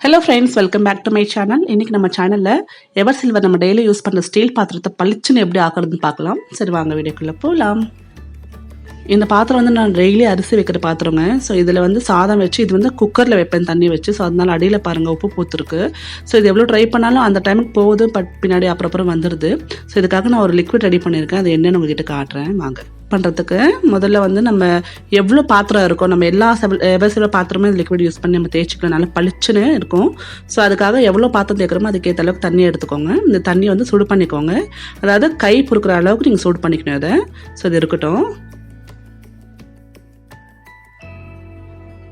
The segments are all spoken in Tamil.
Hello friends welcome back to my channel இன்னைக்கு நம்ம சேனலில் எவர் சில்வர் நம்ம டெய்லி யூஸ் பண்ணுற ஸ்டீல் பாத்திரத்தை பளிச்சுன்னு எப்படி ஆக்குறதுன்னு பார்க்கலாம். சரி வாங்க வீடியோக்குள்ளே போகலாம் இந்த பாத்திரம் வந்து நான் டெய்லி அரிசி வைக்கிற பாத்திரங்க. ஸோ இதில் வந்து சாதம் வச்சு இது வந்து குக்கரில் வைப்பேன் தண்ணி வச்சு. ஸோ அதனால அடியில் பாருங்கள் உப்பு பூத்துருக்கு. ஸோ இது எவ்வளோ ட்ரை பண்ணாலும் அந்த டைமுக்கு போகுது பட் பின்னாடி அப்புறம் அப்புறம் வந்துடுது ஸோ இதுக்காக நான் ஒரு லிக்விட் ரெடி பண்ணியிருக்கேன். அது என்னென்னு உங்ககிட்ட காட்டுறேன். வாங்க. பண்ணுறதுக்கு முதல்ல வந்து நம்ம எவ்வளோ பாத்திரம் இருக்கும் நம்ம எல்லா செவல் எவ்வளோ சில பாத்திரமே லிக்விட் யூஸ் பண்ணி நம்ம தேய்ச்சிக்கலாம் நல்லா பளிச்சுன்னு இருக்கும். ஸோ அதுக்காக எவ்வளோ பாத்திரம் தேய்க்கிறோமோ அதுக்கேற்ற அளவுக்கு தண்ணி எடுத்துக்கோங்க. இந்த தண்ணியை வந்து சூடு பண்ணிக்கோங்க. அதாவது கை பொறுக்கிற அளவுக்கு நீங்கள் சூடு பண்ணிக்கணும் அதை ஸோ இது இருக்கட்டும்.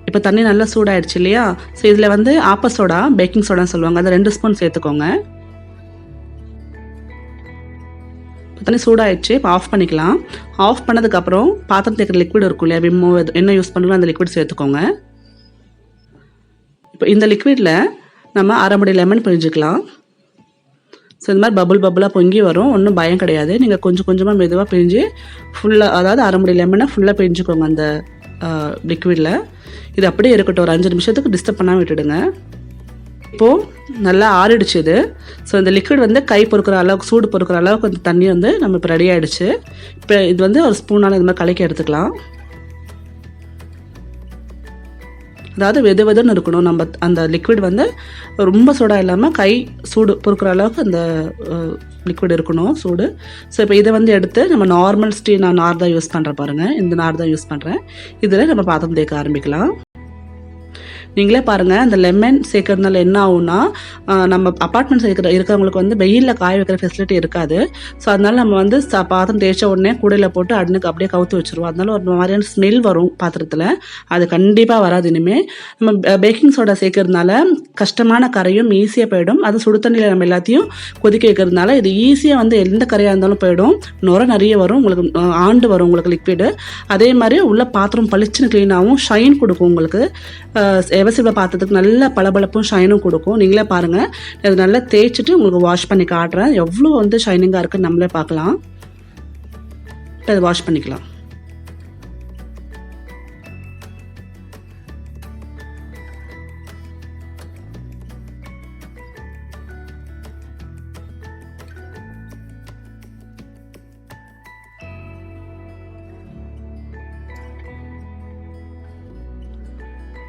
இப்போ தண்ணி நல்லா சூடாயிடுச்சு இல்லையா? ஸோ இதில் வந்து ஆப்ப சோடா பேக்கிங் சோடான்னு சொல்லுவாங்க. அதை ரெண்டு ஸ்பூன் சேர்த்துக்கோங்க. தண்ணி சூடாயிடுச்சு இப்போ ஆஃப் பண்ணிக்கலாம். ஆஃப் பண்ணதுக்கப்புறம் பாத்திரம் தேக்கிற லிக்விட் இருக்கும் இல்லையா? விம்மோ என்ன யூஸ் பண்ணுறோம் அந்த லிக்விட் சேர்த்துக்கோங்க. இப்போ இந்த லிக்விடில் நம்ம அரை முடி லெமன் பிழிஞ்சிக்கலாம். ஸோ இந்த மாதிரி பபுள் பபுளாக பொங்கி வரும். ஒன்றும் பயம் கிடையாது. நீங்கள் கொஞ்சம் கொஞ்சமாக மெதுவாக பிழிஞ்சு ஃபுல்லாக அதாவது அரை முடி லெமனை ஃபுல்லாக பிழிஞ்சுக்கோங்க அந்த லிக்விடில் இது அப்படியே இருக்கட்டும். ஒரு அஞ்சு நிமிஷத்துக்கு டிஸ்டர்ப் பண்ணாமல் விட்டுடுங்க. இப்போது நல்லா ஆறிடுச்சு இது. ஸோ இந்த லிக்விட் வந்து கை பொறுக்கிற அளவுக்கு சூடு பொறுக்கிற அளவுக்கு அந்த தண்ணி வந்து நம்ம இப்போ ரெடி ஆகிடுச்சு இப்போ இது வந்து ஒரு ஸ்பூனால் இது மாதிரி கலக்கி எடுத்துக்கலாம். அதாவது வெது வெதுன்னு இருக்கணும். நம்ம அந்த லிக்விட் வந்து ரொம்ப சூடாக இல்லாமல் கை சூடு பொறுக்கிற அளவுக்கு அந்த லிக்விட் இருக்கணும் சூடு. ஸோ இப்போ இதை வந்து எடுத்து நம்ம நார்மல் ஸ்டீ நான் நார் தான் யூஸ் பண்ணுறேன் பாருங்கள் இந்த நார் தான் யூஸ் பண்ணுறேன் இதில் நம்ம பாத்திரம் தேக்க ஆரம்பிக்கலாம். நீங்களே பாருங்கள் அந்த லெமன் சேர்க்கறதுனால என்ன ஆகும்னா நம்ம அப்பார்ட்மெண்ட் இருக்கிற இருக்கிறவங்களுக்கு வந்து வெயிலில் காய வைக்கிற ஃபெசிலிட்டி இருக்காது. ஸோ அதனால நம்ம வந்து பாத்திரம் தேய்ச்ச உடனே கூடையில் போட்டு அடனுக்கு அப்படியே கவுத்து வச்சுருவோம். அதனால ஒரு மாதிரியான ஸ்மெல் வரும் பாத்திரத்தில். அது கண்டிப்பாக வராது இனிமேல் நம்ம பேக்கிங் சோடா சேர்க்கறதுனால கஷ்டமான கரையும் ஈஸியாக போயிடும். அது சுடு தண்ணியில் நம்ம எல்லாத்தையும் கொதிக்க வைக்கிறதுனால இது ஈஸியாக வந்து எந்த கரையாக இருந்தாலும் போயிடும். நுர நிறைய வரும். உங்களுக்கு ஆண்டு வரும் உங்களுக்கு லிக்விடு அதே மாதிரி உள்ள பாத்திரம் பளிச்சுன்னு க்ளீனாகவும் ஷைன் கொடுக்கும் உங்களுக்கு. எவசிவில் பார்த்ததுக்கு நல்ல பளபளப்பும் ஷைனும் கொடுக்கும். நீங்களே பாருங்கள் அது நல்லா தேய்ச்சிட்டு உங்களுக்கு வாஷ் பண்ணி காட்டுறேன். எவ்வளோ வந்து ஷைனிங்காக இருக்குன்னு நம்மளே பார்க்கலாம். இப்போ அதை வாஷ் பண்ணிக்கலாம்.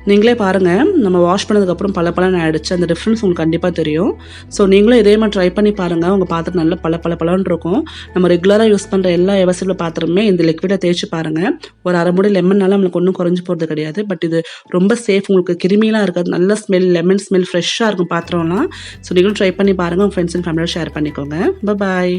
நீங்களே பாருங்கள் நம்ம வாஷ் பண்ணதுக்கப்புறம் பல பலன் ஆகிடுச்சு அந்த டிஃப்ரென்ஸ் உங்களுக்கு கண்டிப்பாக தெரியும். ஸோ நீங்களும் இதே மாதிரி ட்ரை பண்ணி பாருங்கள் உங்கள் பாத்திரம் நல்லா பல பல பலன் இருக்கும். நம்ம ரெகுலராக யூஸ் பண்ணுற எல்லா எவசிபிள் பாத்திரமே இந்த லிக்விடை தேய்ச்சி பாருங்கள் ஒரு அரை முடி லெமன்னால நம்மளுக்கு ஒன்றும் குறைஞ்சி போகிறது கிடையாது. பட் இது ரொம்ப சேஃப் உங்களுக்கு கிருமிலாம் இருக்காது. நல்ல ஸ்மெல் லெமன் ஸ்மெல் ஃப்ரெஷ்ஷாக இருக்கும் பாத்திரம்லாம். ஸோ நீங்களும் ட்ரை பண்ணி பாருங்கள் உங்கள் ஃப்ரெண்ட்ஸ் அண்ட் ஃபேமிலியோட ஷேர் பண்ணிக்கோங்க. பாய்